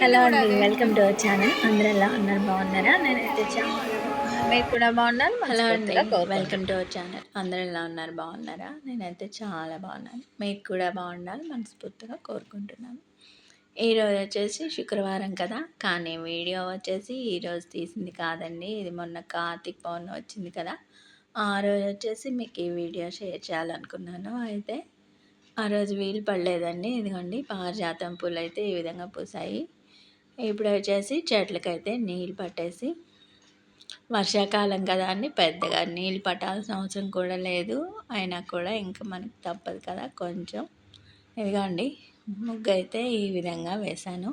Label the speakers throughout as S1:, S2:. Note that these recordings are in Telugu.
S1: హలో అండి వెల్కమ్ టు అవర్ ఛానల్. అందరూ ఎలా ఉన్నారు? బాగున్నారా? నేనైతే చాలా
S2: మీరు కూడా బాగున్నారు?
S1: హలో అండి. Welcome to our channel. అందరూ ఎలా ఉన్నారు? బాగున్నారా? నేనైతే చాలా బాగున్నాను. మీరు కూడా బాగుండాలి మనస్ఫూర్తిగా కోరుకుంటున్నాను. ఈరోజు వచ్చేసి శుక్రవారం కదా? కానీ వీడియో వచ్చేసి ఈరోజు తీసింది కాదండి. ఇది మొన్న కార్తీక్ పౌర్ణమి వచ్చింది కదా? ఆ రోజు వచ్చేసి మీకు ఈ వీడియో షేర్ చేయాలనుకున్నాను. అయితే ఆ రోజు వీలు పడలేదండి. ఇదిగోండి పారిజాతం పూలు అయితే ఈ విధంగా పూసాయి. ఇప్పుడు వచ్చేసి చెట్లకైతే నీళ్ళు పట్టేసి వర్షాకాలం కదా అని పెద్దగా నీళ్ళు పట్టాల్సిన అవసరం కూడా లేదు. అయినా కూడా ఇంకా మనకి తప్పదు కదా కొంచెం. ఇదిగోండి ముగ్గు అయితే ఈ విధంగా వేశాను.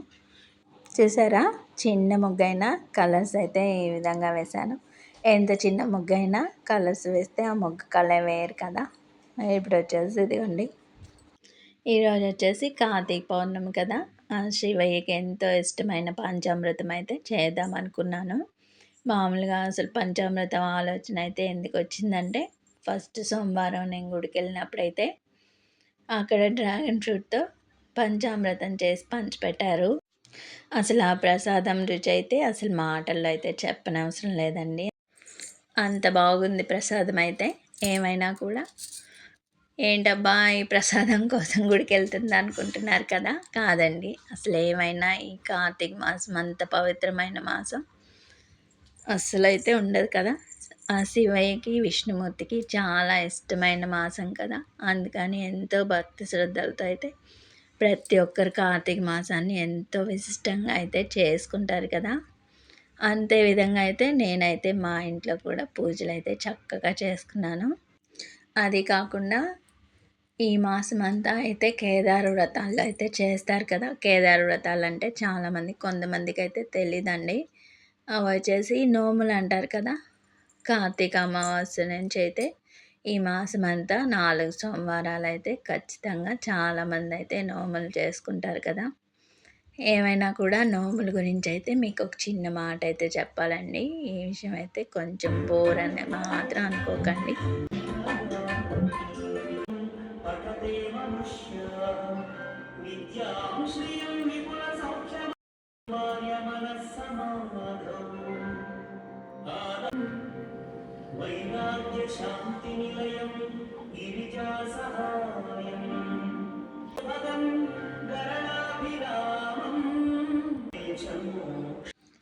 S1: చూసారా? చిన్న ముగ్గైనా కలర్స్ అయితే ఈ విధంగా వేశాను. ఎంత చిన్న ముగ్గైనా కలర్స్ వేస్తే ఆ ముగ్గు కలర్ వేయరు కదా. ఇప్పుడు వచ్చేసి ఇదిగోండి. ఈరోజు వచ్చేసి కార్తీక పౌర్ణమి కదా. శివయ్యకి ఎంతో ఇష్టమైన పంచామృతం అయితే చేద్దాం అనుకున్నాను మామూలుగా అసలు పంచామృతం ఆలోచన అయితే ఎందుకు వచ్చిందంటే ఫస్ట్ సోమవారం నేను గుడికి వెళ్ళినప్పుడైతే అక్కడ డ్రాగన్ ఫ్రూట్తో పంచామృతం చేసి పంచిపెట్టారు అసలు ఆ ప్రసాదం రుచి అయితే అసలు మాటల్లో అయితే చెప్పనవసరం లేదండి. అంత బాగుంది ప్రసాదం అయితే. ఏమైనా కూడా ఏంటబ్బా ఈ ప్రసాదం కోసం గుడికి వెళ్తుంది అనుకుంటున్నారు కదా? కాదండి. అసలు ఏమైనా ఈ కార్తీక మాసం అంత పవిత్రమైన మాసం అస్సలు అయితే ఉండదు కదా? ఆ శివయ్యకి విష్ణుమూర్తికి చాలా ఇష్టమైన మాసం కదా? అందుకని ఎంతో భక్తి శ్రద్ధలతో అయితే ప్రతి ఒక్కరు కార్తీక మాసాన్ని ఎంతో విశిష్టంగా అయితే చేసుకుంటారు కదా? అంతే విధంగా అయితే నేనైతే మా ఇంట్లో కూడా పూజలు అయితే చక్కగా చేసుకున్నాను. అది కాకుండా ఈ మాసం అంతా అయితే కేదారు వ్రతాలు అయితే చేస్తారు కదా. కేదారు వ్రతాలు అంటే చాలామంది కొంతమందికి అయితే తెలియదండి అవి వచ్చేసి నోములు అంటారు కదా. కార్తీక అమావాస్య నుంచి అయితే ఈ మాసం అంతా నాలుగు సోమవారాలు అయితే ఖచ్చితంగా చాలామంది అయితే నోములు చేసుకుంటారు కదా. ఏమైనా కూడా నోముల గురించి అయితే మీకు ఒక చిన్న మాట అయితే చెప్పాలండి. ఈ విషయం అయితే కొంచెం బోర్ అని మాత్రం అనుకోకండి.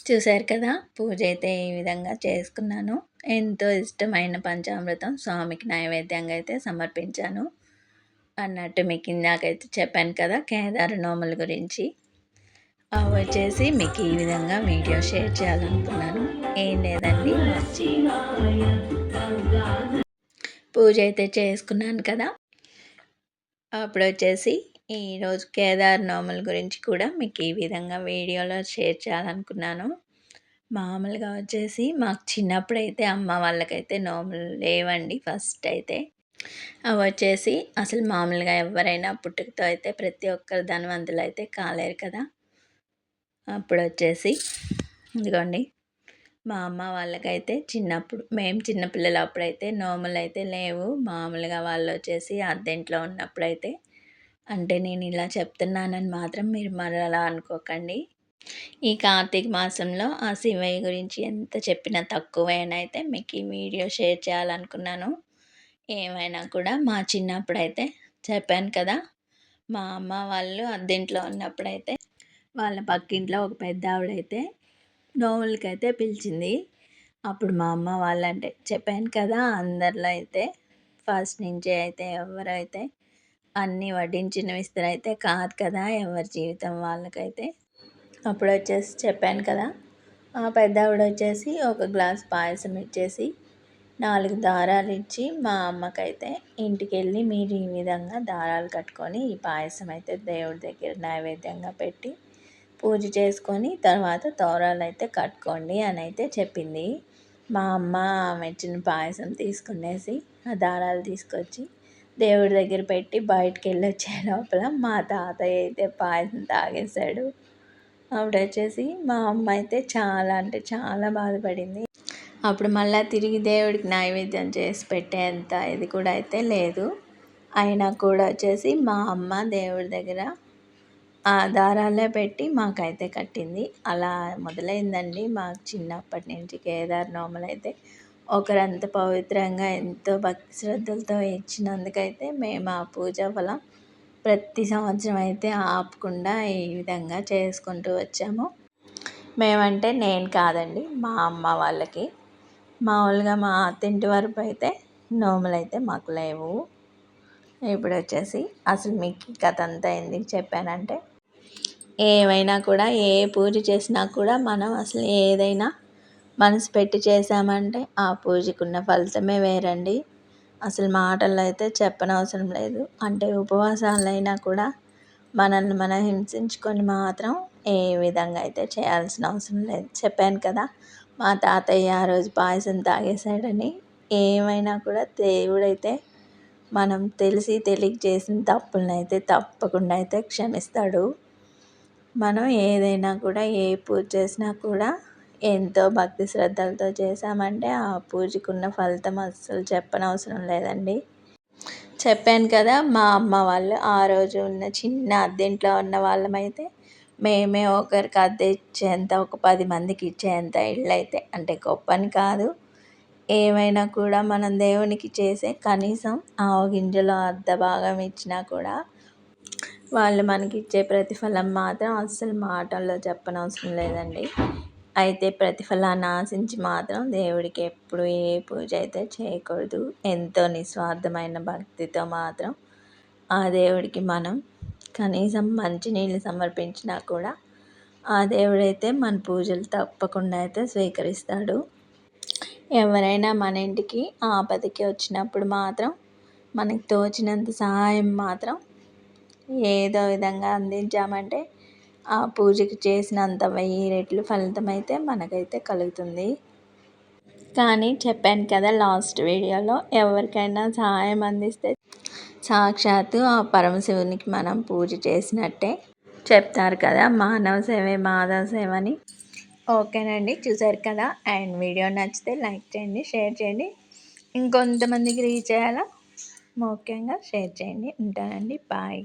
S1: చూశారు కదా పూజ అయితే ఈ విధంగా చేసుకున్నాను. ఎంతో ఇష్టమైన పంచామృతం స్వామికి నైవేద్యంగా అయితే సమర్పించాను. అన్నట్టు మీకు ఇందాకైతే చెప్పాను కదా కేదార నోముల గురించి. అవి వచ్చేసి మీకు ఈ విధంగా వీడియో షేర్ చేయాలనుకున్నాను. ఏం లేదండి. వచ్చి పూజ అయితే చేసుకున్నాను కదా. అప్పుడు వచ్చేసి ఈరోజు కేదార్ నోముల గురించి కూడా మీకు ఈ విధంగా వీడియోలో షేర్ చేయాలనుకున్నాను. మామూలుగా వచ్చేసి మాకు చిన్నప్పుడైతే అమ్మ వాళ్ళకైతే నోములు లేవండి ఫస్ట్ అయితే. అవి వచ్చేసి అసలు మామూలుగా ఎవరైనా పుట్టుకతో అయితే ప్రతి ఒక్కరు ధనవంతులు అయితే కాలేరు కదా. అప్పుడు వచ్చేసి ఇదిగోండి మా అమ్మ వాళ్ళకైతే చిన్నప్పుడు మేము చిన్నపిల్లలు అప్పుడైతే నోములు అయితే లేవు. మామూలుగా వాళ్ళు వచ్చేసి అద్దెంట్లో ఉన్నప్పుడైతే అంటే నేను ఇలా చెప్తున్నానని మాత్రం మీరు మరలా అనుకోకండి. ఈ కార్తీక మాసంలో ఆ శివయ్య గురించి ఎంత చెప్పినా తక్కువేనైతే మీకు ఈ వీడియో షేర్ చేయాలనుకున్నాను. ఏమైనా కూడా మా చిన్నప్పుడైతే చెప్పాను కదా మా అమ్మ వాళ్ళు అద్దెంట్లో ఉన్నప్పుడైతే వాళ్ళ పక్కింట్లో ఒక పెద్ద ఆవిడైతే నోములకైతే పిలిచింది. అప్పుడు మా అమ్మ వాళ్ళంటే చెప్పాను కదా అందరిలో అయితే ఫస్ట్ నుంచే అయితే ఎవరైతే అన్నీ వడ్డించిన విస్తరైతే కాదు కదా ఎవరి జీవితం వాళ్ళకైతే. అప్పుడు వచ్చేసి చెప్పాను కదా ఆ పెద్ద ఆవిడ వచ్చేసి ఒక గ్లాస్ పాయసం ఇచ్చేసి నాలుగు దారాలు ఇచ్చి మా అమ్మకైతే ఇంటికి వెళ్ళి మీరు ఈ విధంగా దారాలు కట్టుకొని ఈ పాయసం అయితే దేవుడి దగ్గర నైవేద్యంగా పెట్టి పూజ చేసుకొని తర్వాత తోరాలు అయితే కట్టుకోండి అని అయితే చెప్పింది. మా అమ్మ ఆమె ఇచ్చిన పాయసం తీసుకునేసి ఆ దారాలు తీసుకొచ్చి దేవుడి దగ్గర పెట్టి బయటికి వెళ్ళి వచ్చే లోపల మా తాతయ్య అయితే పాయసం తాగేశాడు. అప్పుడు వచ్చేసి మా అమ్మ అయితే చాలా అంటే చాలా బాధపడింది. అప్పుడు మళ్ళీ తిరిగి దేవుడికి నైవేద్యం చేసి పెట్టేంత ఇది కూడా అయితే లేదు. అయినా కూడా వచ్చేసి మా అమ్మ దేవుడి దగ్గర ఆ దారాలే పెట్టి మాకైతే కట్టింది. అలా మొదలైందండి మాకు చిన్నప్పటి నుంచి కేదార్ నోములు అయితే. ఒకరంత పవిత్రంగా ఎంతో భక్తి శ్రద్ధలతో ఇచ్చినందుకైతే మేము ఆ పూజ ఫలం ప్రతి సంవత్సరం అయితే ఆపకుండా ఈ విధంగా చేసుకుంటూ వచ్చాము. మేమంటే నేను కాదండి మా అమ్మ వాళ్ళకి. మామూలుగా మా అత్తింటి వరకు అయితే నోములు అయితే మాకు లేవు. ఇప్పుడు వచ్చేసి అసలు మీకు కథ అంతా ఎందుకు చెప్పానంటే ఏమైనా కూడా ఏ పూజ చేసినా కూడా మనం అసలు ఏదైనా మనసు పెట్టి చేసామంటే ఆ పూజకున్న ఫలితమే వేరండి. అసలు మాటల్లో అయితే చెప్పనవసరం లేదు. అంటే ఉపవాసాలైనా కూడా మనల్ని మనం హింసించుకొని మాత్రం ఏ విధంగా అయితే చేయాల్సిన అవసరం లేదు. చెప్పాను కదా మా తాతయ్య ఆ రోజు పాయసం తాగేశాడని ఏమైనా కూడా దేవుడైతే మనం తెలిసి తెలియక చేసిన తప్పులనైతే తప్పకుండా అయితే క్షమిస్తాడు. మనం ఏదైనా కూడా ఏ పూజ చేసినా కూడా ఎంతో భక్తి శ్రద్ధలతో చేసామంటే ఆ పూజకున్న ఫలితం అస్సలు చెప్పనవసరం లేదండి. చెప్పాను కదా మా అమ్మ వాళ్ళు ఆ రోజు ఉన్న చిన్న అద్దెంట్లో ఉన్న వాళ్ళమైతే మేమే ఒకరికి అద్దె ఇచ్చేంత ఒక పది మందికి ఇచ్చేంత ఇళ్ళు అయితే అంటే గొప్పని కాదు. ఏమైనా కూడా మనం దేవునికి చేసే కనీసం ఆవు గింజలో అర్ధ భాగం ఇచ్చినా కూడా వాళ్ళు మనకి ఇచ్చే ప్రతిఫలం మాత్రం అస్సలు మాటల్లో చెప్పనవసరం లేదండి. అయితే ప్రతిఫలాన్ని ఆశించి మాత్రం దేవుడికి ఎప్పుడు ఏ పూజ అయితే చేయకూడదు. ఎంతో నిస్వార్థమైన భక్తితో మాత్రం ఆ దేవుడికి మనం కనీసం మంచినీళ్ళు సమర్పించినా కూడా ఆ దేవుడైతే మన పూజలు తప్పకుండా అయితే స్వీకరిస్తాడు. ఎవరైనా మన ఇంటికి ఆపదకి వచ్చినప్పుడు మాత్రం మనకు తోచినంత సహాయం మాత్రం ఏదో విధంగా అందించామంటే ఆ పూజకి చేసినంత వెయ్యి రెట్లు ఫలితం అయితే మనకైతే కలుగుతుంది. కానీ చెప్పాను కదా లాస్ట్ వీడియోలో ఎవరికైనా సహాయం అందిస్తే సాక్షాత్తు ఆ పరమశివునికి మనం పూజ చేసినట్టే చెప్తారు కదా మానవ సేవే మాధవ సేవ అని ఓకేనండి చూసారు కదా? అండ్ వీడియో నచ్చితే లైక్ చేయండి షేర్ చేయండి. ఇంకొంతమందికి రీచ్ అయ్యేలా ముఖ్యంగా షేర్ చేయండి. ఉంటానండి బాయ్.